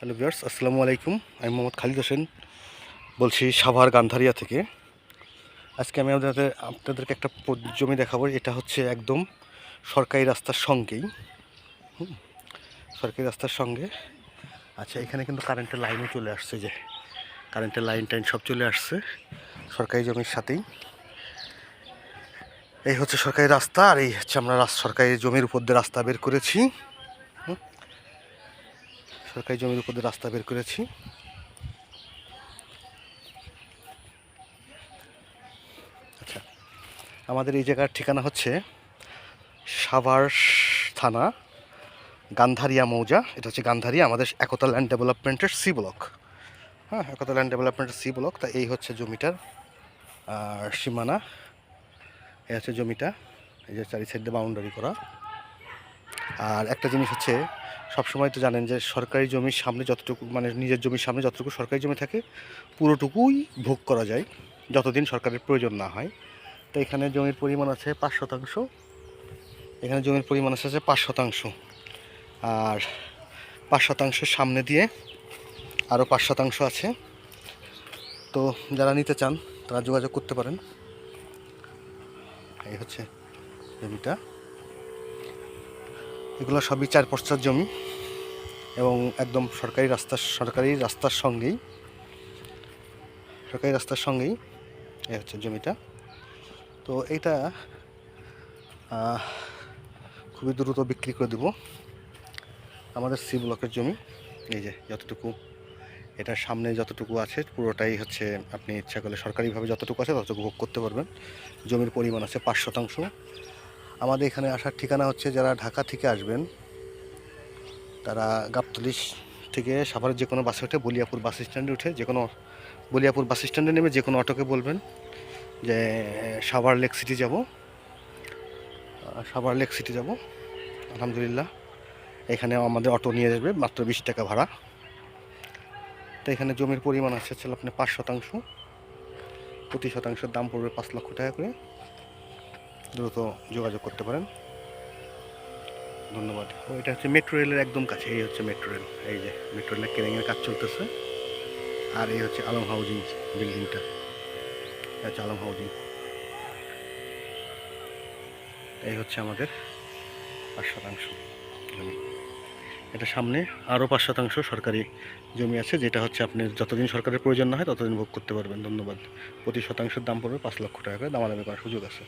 Hello viewers, আসসালামু আলাইকুম। আমি মোহাম্মদ খালিদ হোসেন বলছি সাভার গান্ধারিয়া থেকে। আজকে আমি আপনাদের, আপনাদেরকে একটা জমি দেখাবো। এটা হচ্ছে একদম সরকারি রাস্তার সঙ্গেই। সরকারি রাস্তার সঙ্গে। আচ্ছা এখানে কিন্তু কারেন্টের লাইনও চলে আসছে যে। কারেন্টের লাইন টাইন সব চলে আসছে সরকারি জমির সাথেই। এই হচ্ছে সরকারি রাস্তা, আর এই হচ্ছে আমরা সরকারি জমির উপর দিয়ে রাস্তা বের করেছি। সরকারি জমির উপর রাস্তা বের করেছি। আচ্ছা আমাদের এই জায়গার ঠিকানা হচ্ছে সাভার থানা, গান্ধারিয়া মৌজা। এটা হচ্ছে গান্ধারিয়া, আমাদের একতা ল্যান্ড ডেভেলপমেন্টের সি ব্লক হ্যাঁ একতা ল্যান্ড ডেভেলপমেন্টের সি ব্লক তা এই হচ্ছে জমিটার আর সীমানা। এই হচ্ছে জমিটা, এই যে চারি সাইডে বাউন্ডারি করা। আর একটা জিনিস হচ্ছে, সবসময় তো জানেন যে সরকারি জমির সামনে যতটুকু মানে নিজের জমির সামনে যতটুকু সরকারি জমি থাকে, পুরোটুকুই ভোগ করা যায়, যতদিন সরকারের প্রয়োজন না হয়। তো এখানে জমির পরিমাণ আছে পাঁচ শতাংশ, এখানে জমির পরিমাণ আছে হচ্ছে পাঁচ শতাংশ। আর পাঁচ শতাংশের সামনে দিয়ে আরও পাঁচ শতাংশ আছে। তো যারা নিতে চান, তারা যোগাযোগ করতে পারেন। এই হচ্ছে জমিটা। এগুলো সবই চার পশ্চার জমি এবং একদম সরকারি রাস্তার সরকারি রাস্তার সঙ্গেই, সরকারি রাস্তার সঙ্গেই এই হচ্ছে জমিটা। তো এইটা খুবই দ্রুত বিক্রি করে দেব আমাদের সি ব্লকের জমি। এই যে যতটুকু, এটার সামনে যতটুকু আছে পুরোটাই হচ্ছে আপনি ইচ্ছা করলে সরকারিভাবে যতটুকু আছে ততটুকু ভোগ করতে পারবেন। জমির পরিমাণ আছে পাঁচ শতাংশ। আমাদের এখানে আসার ঠিকানা হচ্ছে যারা ঢাকা থেকে আসবেন, তারা গাবতলিশ থেকে সাভারের যে কোনো বাসে উঠে বলিয়াপুর বাস স্ট্যান্ডে উঠে যে কোনো বলিয়াপুর বাস স্ট্যান্ডে নেমে যে কোনো অটোকে বলবেন যে, সাভার লেক সিটি যাব। সাভার লেক সিটি যাব। আলহামদুলিল্লাহ। এখানে আমাদের অটো নিয়ে যাবে, মাত্র বিশ টাকা ভাড়া। তো এখানে জমির পরিমাণ আছে, হচ্ছে আপনি পাঁচ শতাংশ। প্রতি শতাংশের দাম পড়বে পাঁচ লক্ষ টাকা করে। দ্রুত যোগাযোগ করতে পারেন। ধন্যবাদ। ও, এটা হচ্ছে মেট্রো রেলের একদম কাছে, এই হচ্ছে মেট্রো রেল, এই যে মেট্রো রেলের কেরিংয়ের কাজ চলতেছে। আর এই হচ্ছে আলম হাউজিং বিল্ডিংটা হচ্ছে আলম হাউজিং। এই হচ্ছে আমাদের পাঁচ শতাংশ জমি। এটা সামনে আরও পাঁচ শতাংশ সরকারি জমি আছে, যেটা হচ্ছে আপনি যতদিন সরকারের প্রয়োজন না হয় ততদিন ভোগ করতে পারবেন। ধন্যবাদ। প্রতি শতাংশের দাম পড়বে পাঁচ লক্ষ টাকা করে, দামাদামি করার সুযোগ আছে।